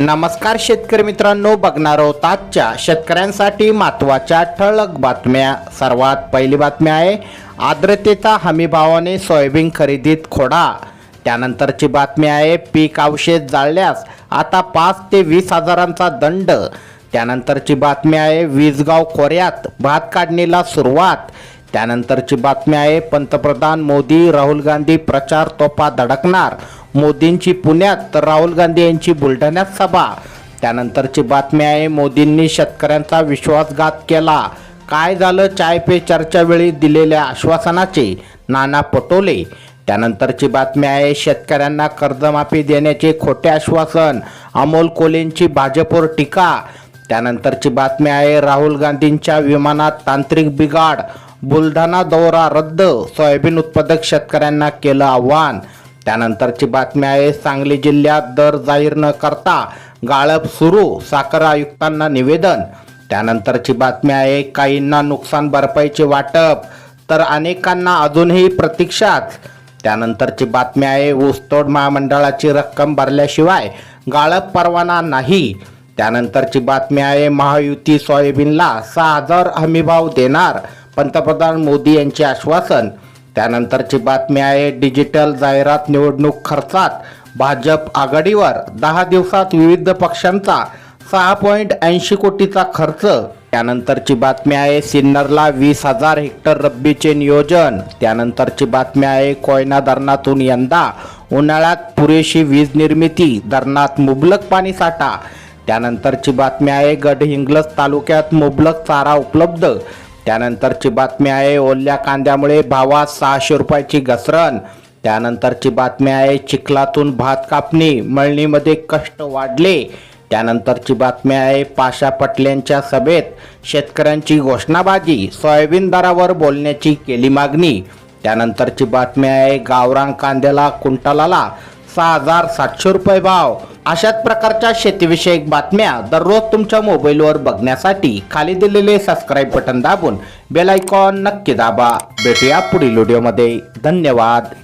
नमस्कार शेतकरी मित्रांनो बघणार आहोत आजच्या शेतकऱ्यांसाठी महत्त्वाच्या ठळक बातम्या. सर्वात पहिली बातमी आहे आर्द्रतेचा हमीभावाने सोयाबीन खरेदीत खोडा. त्यानंतरची बातमी आहे पीक अवशेष जाळल्यास आता पाच ते वीस हजारांचा दंड. त्यानंतरची बातमी आहे वीजगाव खोऱ्यात भात काढणीला सुरुवात. त्यानंतरची बातमी आहे पंतप्रधान मोदी राहुल गांधी प्रचार तोफा धडकणार. मोदींची पुण्यात तर राहुल गांधी यांची बुलढाण्यात सभा. त्यानंतरची बातमी आहे मोदींनी शेतकऱ्यांचा विश्वासघात केला. काय झालं? चाय पे चर्चावेळी दिलेल्या आश्वासनाचे नाना पटोले. त्यानंतरची बातमी आहे शेतकऱ्यांना कर्जमाफी देण्याचे खोटे आश्वासन अमोल कोलेंची भाजपवर टीका. त्यानंतरची बातमी आहे राहुल गांधींच्या विमानात तांत्रिक बिघाड बुलढाणा दौरा रद्द सोयाबीन उत्पादक शेतकऱ्यांना केलं आव्हान. त्यानंतरची बातमी आहे सांगली जिल्ह्यात दर जाहीर न करता गाळप सुरू साखर आयुक्तांना निवेदन. त्यानंतरची बातमी आहे काहींना नुकसान भरपाईचे वाटप तर अनेकांना अजूनही प्रतीक्षाच. त्यानंतरची बातमी आहे ऊसतोड महामंडळाची रक्कम भरल्याशिवाय गाळप परवाना नाही. त्यानंतरची बातमी आहे महायुती सोयाबीनला सहा हजार हमीभाव देणार पंतप्रधान मोदी यांचे आश्वासन. त्यानंतरची बातमी आहे डिजिटल जाहिरात निवडणूक खर्चात भाजप आघाडीवर दहा दिवसात विविध पक्षांचा सहा पॉईंट ऐंशी कोटीचा खर्च. त्यानंतरची बातमी आहे सिन्नरला वीस हजार हेक्टर रब्बीचे नियोजन. त्यानंतरची बातमी आहे कोयना धरणातून यंदा उन्हाळ्यात पुरेशी वीज निर्मिती धरणात मुबलक पाणी साठा. त्यानंतरची बातमी आहे गडहिंग्लज तालुक्यात मुबलक चारा उपलब्ध. त्यानंतरची बातमी आहे ओल्या कांद्यामुळे भावात सहाशे रुपयाची घसरण. त्यानंतरची बातमी आहे चिखलातून भात कापणी मळणीमध्ये कष्ट वाढले. त्यानंतरची बातमी आहे पाशा पटल्यांच्या सभेत शेतकऱ्यांची घोषणाबाजी सोयाबीन दरावर बोलण्याची केली मागणी. त्यानंतरची बातमी आहे गावरान कांद्याला कुंटलाला सहा हजार सातशे रुपये भाव. अशाच प्रकारच्या शेतीविषयक बातम्या दररोज तुमच्या मोबाईलवर बघण्यासाठी खाली दिलेले सबस्क्राईब बटन दाबून बेल आयकॉन नक्की दाबा. भेटूया पुढील व्हिडिओमध्ये धन्यवाद.